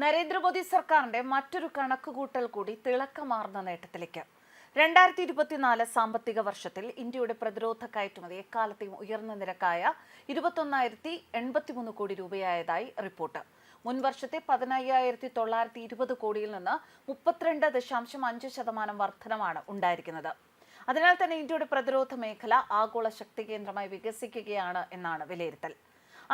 നരേന്ദ്രമോദി സർക്കാരിന്റെ മറ്റൊരു കണക്കുകൂട്ടൽ കൂടി തിളക്കമാർന്ന നേട്ടത്തിലേക്ക്. രണ്ടായിരത്തി ഇരുപത്തിനാല് സാമ്പത്തിക വർഷത്തിൽ ഇന്ത്യയുടെ പ്രതിരോധ കയറ്റുമതി എക്കാലത്തെയും ഉയർന്ന നിരക്കായ ഇരുപത്തൊന്നായിരത്തി എൺപത്തിമൂന്ന് കോടി രൂപയായതായി റിപ്പോർട്ട്. മുൻ വർഷത്തെ പതിനയ്യായിരത്തി തൊള്ളായിരത്തി ഇരുപത് കോടിയിൽ നിന്ന് മുപ്പത്തിരണ്ട് ദശാംശം അഞ്ച് ശതമാനം വർധനമാണ് ഉണ്ടായിരിക്കുന്നത്. അതിനാൽ തന്നെ ഇന്ത്യയുടെ പ്രതിരോധ മേഖല ആഗോള ശക്തി കേന്ദ്രമായി വികസിക്കുകയാണ് എന്നാണ് വിലയിരുത്തൽ.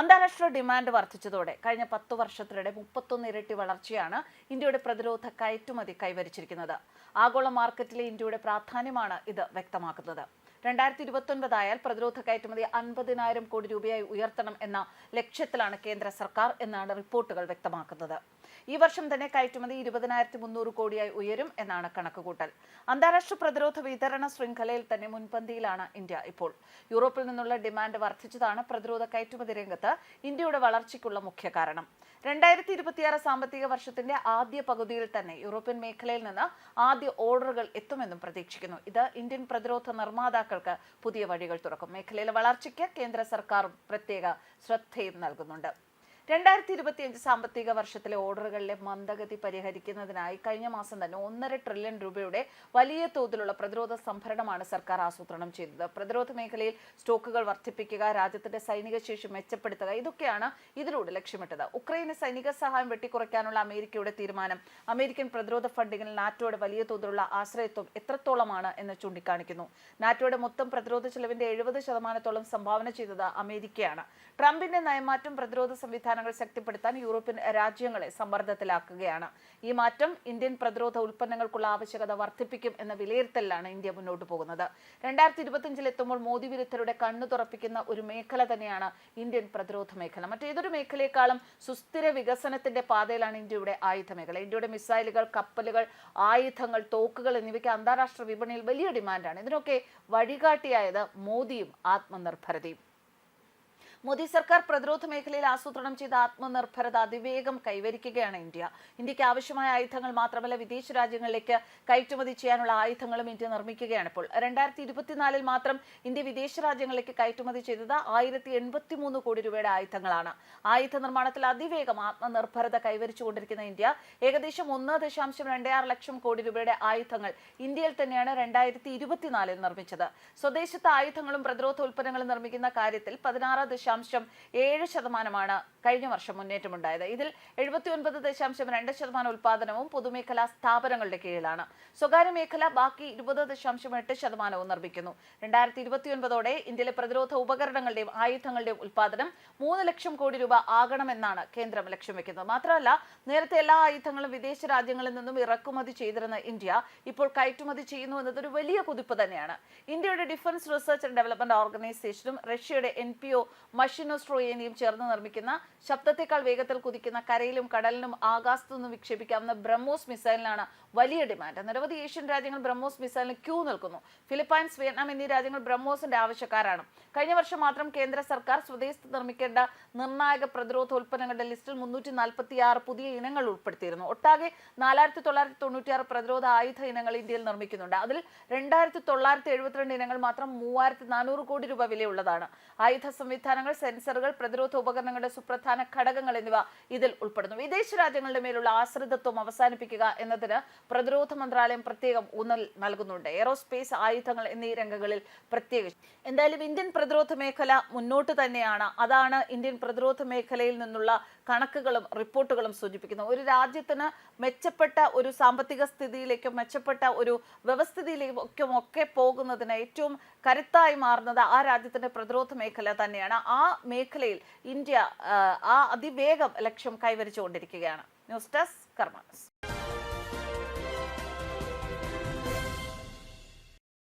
അന്താരാഷ്ട്ര ഡിമാൻഡ് വർദ്ധിച്ചതോടെ കഴിഞ്ഞ പത്തു വർഷത്തിനിടെ മുപ്പത്തൊന്ന് ഇരട്ടി വളർച്ചയാണ് ഇന്ത്യയുടെ പ്രതിരോധ കയറ്റുമതി കൈവരിച്ചിരിക്കുന്നത്. ആഗോള മാർക്കറ്റിലെ ഇന്ത്യയുടെ പ്രാധാന്യമാണ് ഇത് വ്യക്തമാക്കുന്നത്. രണ്ടായിരത്തി ഇരുപത്തൊൻപതായാൽ പ്രതിരോധ കയറ്റുമതി അൻപതിനായിരം കോടി രൂപയായി ഉയർത്തണം എന്ന ലക്ഷ്യത്തിലാണ് കേന്ദ്ര സർക്കാർ എന്നാണ് റിപ്പോർട്ടുകൾ വ്യക്തമാക്കുന്നത്. ഈ വർഷം തന്നെ കയറ്റുമതി ഇരുപതിനായിരത്തി മുന്നൂറ് കോടിയായി ഉയരും എന്നാണ് കണക്കുകൂട്ടൽ. അന്താരാഷ്ട്ര പ്രതിരോധ വിതരണ ശൃംഖലയിൽ തന്നെ മുൻപന്തിയിലാണ് ഇന്ത്യ ഇപ്പോൾ. യൂറോപ്പിൽ നിന്നുള്ള ഡിമാൻഡ് വർദ്ധിച്ചതാണ് പ്രതിരോധ കയറ്റുമതി രംഗത്ത് ഇന്ത്യയുടെ വളർച്ചയ്ക്കുള്ള മുഖ്യ കാരണം. രണ്ടായിരത്തി ഇരുപത്തിയാറ് സാമ്പത്തിക വർഷത്തിന്റെ ആദ്യ പകുതിയിൽ തന്നെ യൂറോപ്യൻ മേഖലയിൽ നിന്ന് ആദ്യ ഓർഡറുകൾ എത്തുമെന്നും പ്രതീക്ഷിക്കുന്നു. ഇത് ഇന്ത്യൻ പ്രതിരോധ നിർമ്മാതാക്കൾക്ക് പുതിയ വഴികൾ തുറക്കും. മേഖലയിലെ വളർച്ചയ്ക്ക് കേന്ദ്ര സർക്കാർ പ്രത്യേക ശ്രദ്ധയും നൽകുന്നുണ്ട്. രണ്ടായിരത്തി ഇരുപത്തിയഞ്ച് സാമ്പത്തിക വർഷത്തിലെ ഓർഡറുകളിലെ മന്ദഗതി പരിഹരിക്കുന്നതിനായി കഴിഞ്ഞ മാസം തന്നെ ഒന്നര ട്രില്യൺ രൂപയുടെ വലിയ തോതിലുള്ള പ്രതിരോധ സംഭരണമാണ് സർക്കാർ ആസൂത്രണം ചെയ്തത്. പ്രതിരോധ മേഖലയിൽ സ്റ്റോക്കുകൾ വർദ്ധിപ്പിക്കുക രാജ്യത്തിന്റെ സൈനിക ശേഷി മെച്ചപ്പെടുത്തുക ഇതൊക്കെയാണ് ഇതിലൂടെ ലക്ഷ്യമിട്ടത്. ഉക്രൈന് സൈനിക സഹായം വെട്ടിക്കുറയ്ക്കാനുള്ള അമേരിക്കയുടെ തീരുമാനം അമേരിക്കൻ പ്രതിരോധ ഫണ്ടിങ്ങിൽ നാറ്റോയുടെ വലിയ തോതിലുള്ള ആശ്രയത്വം എത്രത്തോളമാണ് എന്ന് ചൂണ്ടിക്കാണിക്കുന്നു. നാറ്റോയുടെ മൊത്തം പ്രതിരോധ ചെലവിന്റെ എഴുപത് ശതമാനത്തോളം സംഭാവന ചെയ്തത് അമേരിക്കയാണ്. ട്രംപിന്റെ നയമാറ്റം പ്രതിരോധ സംവിധാനങ്ങൾ ശക്തിപ്പെടുത്താൻ യൂറോപ്യൻ രാജ്യങ്ങളെ സമ്മർദ്ദത്തിലാക്കുകയാണ്. ഈ മാറ്റം ഇന്ത്യൻ പ്രതിരോധ ഉൽപ്പന്നങ്ങൾക്കുള്ള ആവശ്യകത വർദ്ധിപ്പിക്കും എന്ന വിലയിരുത്തലിലാണ് ഇന്ത്യ മുന്നോട്ട് പോകുന്നത്. രണ്ടായിരത്തി ഇരുപത്തിയഞ്ചിൽ എത്തുമ്പോൾ മോദി വിരുദ്ധരുടെ കണ്ണു തുറപ്പിക്കുന്ന ഒരു മേഖല തന്നെയാണ് ഇന്ത്യൻ പ്രതിരോധ മേഖല. മറ്റേതൊരു മേഖലയെക്കാളും സുസ്ഥിര വികസനത്തിന്റെ പാതയിലാണ് ഇന്ത്യയുടെ ആയുധ മേഖല ഇന്ത്യയുടെ മിസൈലുകൾ കപ്പലുകൾ ആയുധങ്ങൾ തോക്കുകൾ എന്നിവയ്ക്ക് അന്താരാഷ്ട്ര വിപണിയിൽ വലിയ ഡിമാൻഡാണ്. ഇതിനൊക്കെ വഴികാട്ടിയായത് മോദിയും ആത്മനിർഭരതയും. മോദി സർക്കാർ പ്രതിരോധ മേഖലയിൽ ആസൂത്രണം ചെയ്ത ആത്മനിർഭരത അതിവേഗം കൈവരിക്കുകയാണ് ഇന്ത്യ. ഇന്ത്യയ്ക്ക് ആവശ്യമായ ആയുധങ്ങൾ മാത്രമല്ല വിദേശ രാജ്യങ്ങളിലേക്ക് കയറ്റുമതി ചെയ്യാനുള്ള ആയുധങ്ങളും ഇന്ത്യ നിർമ്മിക്കുകയാണ് ഇപ്പോൾ. രണ്ടായിരത്തി ഇരുപത്തിനാലിൽ മാത്രം ഇന്ത്യ വിദേശ രാജ്യങ്ങളിലേക്ക് കയറ്റുമതി ചെയ്തത് ആയിരത്തി എൺപത്തി മൂന്ന് കോടി രൂപയുടെ ആയുധങ്ങളാണ്. ആയുധ നിർമ്മാണത്തിൽ അതിവേഗം ആത്മനിർഭരത കൈവരിച്ചുകൊണ്ടിരിക്കുന്ന ഇന്ത്യ ഏകദേശം ഒന്ന് ദശാംശം രണ്ടേ ആറ് ലക്ഷം കോടി രൂപയുടെ ആയുധങ്ങൾ ഇന്ത്യയിൽ തന്നെയാണ് രണ്ടായിരത്തി ഇരുപത്തിനാലിൽ നിർമ്മിച്ചത്. സ്വദേശത്ത് ആയുധങ്ങളും പ്രതിരോധ ഉൽപ്പന്നങ്ങളും നിർമ്മിക്കുന്ന കാര്യത്തിൽ പതിനാറ് ദശാംശം ഏഴ് ശതമാനമാണ് കഴിഞ്ഞ വർഷം മുന്നേറ്റമുണ്ടായത്. ഇതിൽ എഴുപത്തി ഒൻപത് ദശാംശം രണ്ട് ശതമാനം ഉൽപാദനവും പൊതുമേഖലാ സ്ഥാപനങ്ങളുടെ കീഴിലാണ്. സ്വകാര്യ മേഖല ബാക്കി ഇരുപത് ദശാംശം എട്ട് ശതമാനവും നിർമ്മിക്കുന്നു. രണ്ടായിരത്തി ഇരുപത്തിയൊൻപതോടെ ഇന്ത്യയിലെ പ്രതിരോധ ഉപകരണങ്ങളുടെയും ആയുധങ്ങളുടെയും ഉൽപാദനം മൂന്ന് ലക്ഷം കോടി രൂപ ആകണമെന്നാണ് കേന്ദ്രം ലക്ഷ്യം വെക്കുന്നത്. മാത്രമല്ല നേരത്തെ എല്ലാ ആയുധങ്ങളും വിദേശ രാജ്യങ്ങളിൽ നിന്നും ഇറക്കുമതി ചെയ്തിരുന്ന ഇന്ത്യ ഇപ്പോൾ കയറ്റുമതി ചെയ്യുന്നു എന്നത് ഒരു വലിയ കുതിപ്പ് തന്നെയാണ്. ഇന്ത്യയുടെ ഡിഫൻസ് റിസർച്ച് ആൻഡ് ഡെവലപ്മെന്റ് ഓർഗനൈസേഷനും റഷ്യയുടെ എൻ പി ഒ മഷിനോസ്ട്രോയേനിയും ചേർന്ന് നിർമ്മിക്കുന്ന ശബ്ദത്തെക്കാൾ വേഗത്തിൽ കുതിക്കുന്ന കരയിലും കടലിലും ആകാശത്തു നിന്നും വിക്ഷേപിക്കാവുന്ന ബ്രഹ്മോസ് മിസൈലിനാണ് വലിയ ഡിമാൻഡ്. നിരവധി ഏഷ്യൻ രാജ്യങ്ങൾ ബ്രഹ്മോസ് മിസൈലിന് ക്യൂ നിൽക്കുന്നു. ഫിലിപ്പൈൻസ് വിയറ്റ്നാം എന്നീ രാജ്യങ്ങൾ ബ്രഹ്മോസിന്റെ ആവശ്യക്കാരാണ്. കഴിഞ്ഞ വർഷം മാത്രം കേന്ദ്ര സർക്കാർ സ്വദേശത്ത് നിർമ്മിക്കേണ്ട നിർണായക പ്രതിരോധ ഉൽപ്പന്നങ്ങളുടെ ലിസ്റ്റിൽ മുന്നൂറ്റി നാൽപ്പത്തി ആറ് പുതിയ ഇനങ്ങൾ ഉൾപ്പെടുത്തിയിരുന്നു. ഒട്ടാകെ നാലായിരത്തി തൊള്ളായിരത്തി പ്രതിരോധ ആയുധ ഇനങ്ങൾ ഇന്ത്യയിൽ നിർമ്മിക്കുന്നുണ്ട്. അതിൽ രണ്ടായിരത്തി തൊള്ളായിരത്തി എഴുപത്തിരണ്ട് ഇനങ്ങൾ മാത്രം മൂവായിരത്തി നാനൂറ് കോടി രൂപ വിലയുള്ളതാണ്. ആയുധ സംവിധാനങ്ങൾ സെൻസറുകൾ പ്രതിരോധ ഉപകരണങ്ങളുടെ സുപ്രധാന ഘടകങ്ങൾ എന്നിവ ഇതിൽ ഉൾപ്പെടുന്നു. വിദേശ രാജ്യങ്ങളുടെ മേലുള്ള ആശ്രിതത്വം അവസാനിപ്പിക്കുക എന്നതിന് പ്രതിരോധ മന്ത്രാലയം പ്രത്യേകം ഊന്നൽ നൽകുന്നുണ്ട്. എയറോസ്പേസ് ആയുധങ്ങൾ എന്നീ രംഗങ്ങളിൽ പ്രത്യേകിച്ച്. എന്തായാലും ഇന്ത്യൻ പ്രതിരോധ മേഖല മുന്നോട്ട് തന്നെയാണ്. അതാണ് ഇന്ത്യൻ പ്രതിരോധ മേഖലയിൽ നിന്നുള്ള കണക്കുകളും റിപ്പോർട്ടുകളും സൂചിപ്പിക്കുന്നത്. ഒരു രാജ്യത്തിന് മെച്ചപ്പെട്ട ഒരു സാമ്പത്തിക സ്ഥിതിയിലേക്കും മെച്ചപ്പെട്ട ഒരു വ്യവസ്ഥിതിയിലേക്കും ഒക്കെ പോകുന്നതിന് ഏറ്റവും കരുത്തായി മാറുന്നത് ആ രാജ്യത്തിന്റെ പ്രതിരോധ മേഖല തന്നെയാണ്. ആ മേഖലയിൽ ഇന്ത്യ ആ, ആ അതിവേഗം ലക്ഷ്യം കൈവരിച്ചുകൊണ്ടിരിക്കുകയാണ്. News desk കർമാനസ്